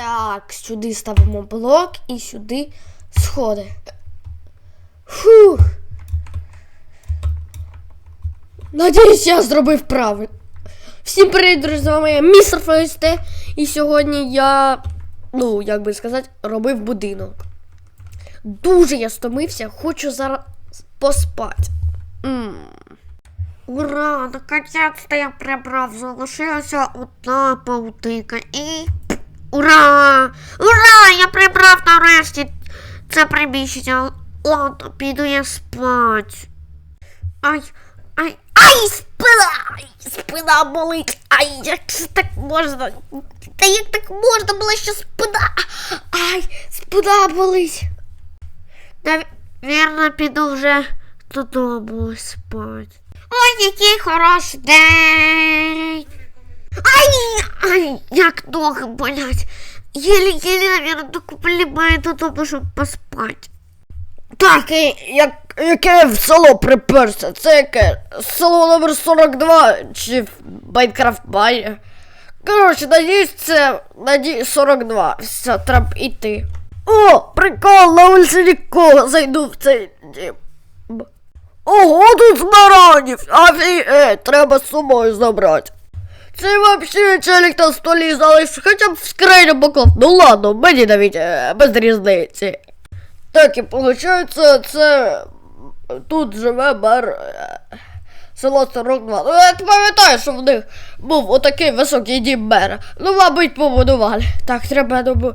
Так, сюди ставимо блок і сюди сходи. Фух. Надіюсь, я зробив правильно. Всім привіт, друзі, з вами я містер ФСТ. І сьогодні я, ну, як би сказати, робив будинок. Дуже я стомився, хочу зараз поспати. м Ура! Наконец-то я прибрав, залишилася одна паутинка і. Ура! Ура! Я прибрав нарешті це приміщення. Ладно, піду я спать. Ай, ай, ай, спина! Ай, спина болить! Ай, як це так можна? Та як так можна було, що спина? Ай, спина болить. Навірно, піду вже додому спать. Ой, який хороший день. Ай, як ноги болять. Єлі-єлі, навірно, докуплімаю додому, щоб поспати. Так, і як, яке в село приперся? Це яке? Село номер 42 чи в Майнкрафт Майя? Коротше, надіюсь, це надіюсь 42. Все, треба йти. О, прикол, на вулиці нікого зайду в цей дім. Ого, тут смарагдів! Офігеть, треба з собою забрати. Це вообще челік на столі залиш, хоча б в скриню поклав. Ну ладно, мені навіть е, без різниці. Так і виходить, це тут живе мер е, село 42. Ну, я пам'ятаю, що в них був отакий високий дім мера. Ну, мабуть, побудували. Так, треба думаю,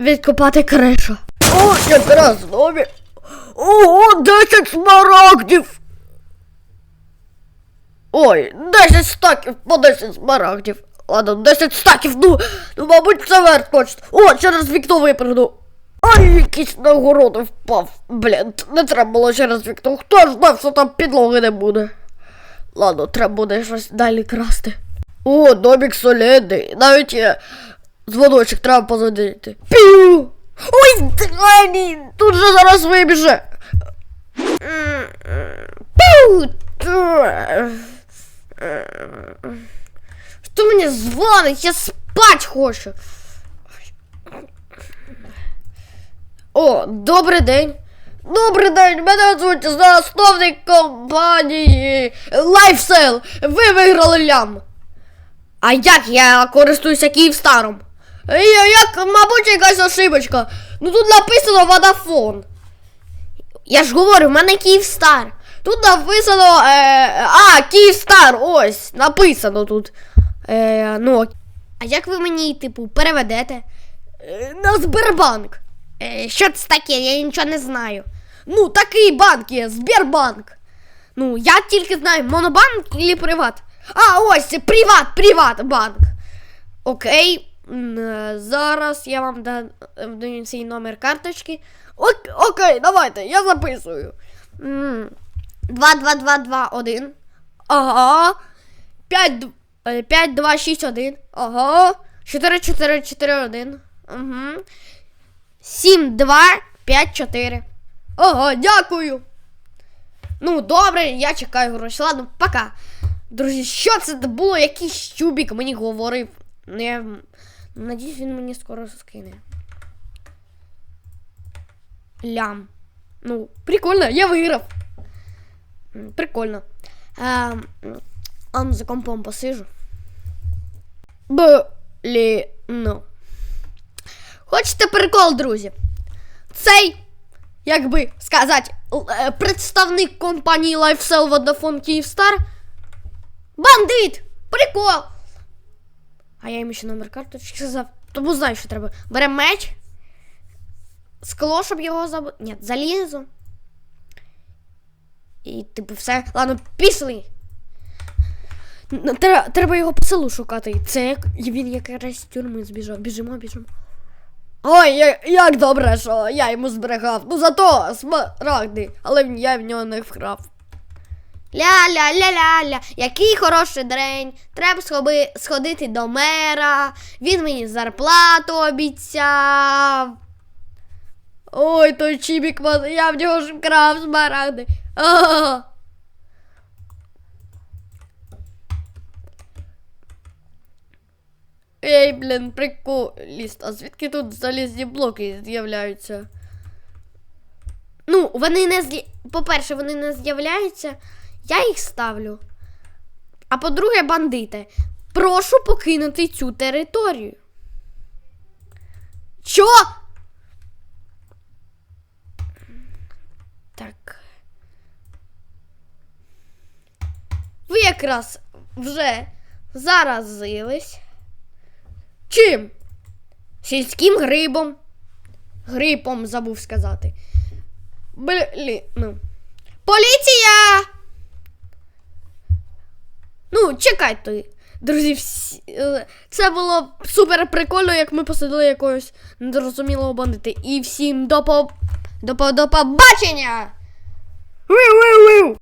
відкопати кришу. О, якраз нові. Ого, 10 смарагдів! Ой, 10 стаків по 10 смарагдів. Ладно, 10 стаків, ну, ну мабуть, це верх точно. О, через вікно випрыгну. Ай, якийсь на городи впав. Блін, не треба було через вікно. Хто ж знав, що там підлоги не буде. Ладно, треба буде щось далі красти. О, домик солідний. Навіть є дзвоночок треба позвонити. Пів! Ой, драні! Тут же зараз вибіже. Пів! Хто мені дзвонить? Я спать хочу. О, добрий день. Добрий день, мене звуть засновник компанії Lifestyle. Ви виграли лям. А як я користуюся Київстаром? Я, як, мабуть, якась ошибочка. Ну тут написано Водафон. Я ж говорю, в мене Київстар. Тут написано. Е, а, Київстар, ось, написано тут. Е, ну, а як ви мені, типу, переведете? Е, на Сбербанк. Е, що це таке? Я нічого не знаю. Ну, такий банк є, Сбербанк. Ну, я тільки знаю, монобанк чи приват. А, ось, це приват, приватбанк. Окей. е, Зараз я вам даю свій номер карточки. Ок, окей, давайте, я записую. М, 22221. Ага. 5, 5261. Ага. 4441. Угу. 7254. Ага, дякую. Ну, добре, я чекаю гроші. Ладно, пока. Друзі, що це було? Якийсь чубік мені говорив. Ну, я надіюсь, він мені скоро скине. Лям. Ну, прикольно, я виграв. Прикольно. Ем, а ну, за компом посижу. Блін. Ну. Хочете прикол, друзі? Цей, як би сказати, е, представник компанії Lifestyle Vodafone Kyivstar Бандит! Прикол! А я йому ще номер карточки сказав. Тому знаю, що треба. Беремо меч. Скло, щоб його забути. Ні, залізо. І типу все. Ладно, пішли. Треба, його по селу шукати. Це як він якраз з тюрми збіжав. Біжимо, біжимо. Ой, як добре, що я йому зберегав. Ну зато смарагди, але я в нього не вкрав. Ля-ля-ля-ля-ля, який хороший день. Треба сходити до мера. Він мені зарплату обіцяв. Ой, той чібік, я в нього ж вкрав смарагди. А. Ей, блін, приколіст. А звідки тут залізні блоки з'являються? Ну, вони не з'я... По-перше, вони не з'являються. Я їх ставлю. А по-друге, бандити. Прошу покинути цю територію. Що? Так. Ви якраз вже заразились. Чим? Сільським грибом. Грипом забув сказати. Блін, ну. Поліція! Ну, чекайте, друзі, всі, е, це було супер прикольно, як ми посадили якогось незрозумілого бандити. І всім до, по... до, по... до побачення! Виу-виу-виу!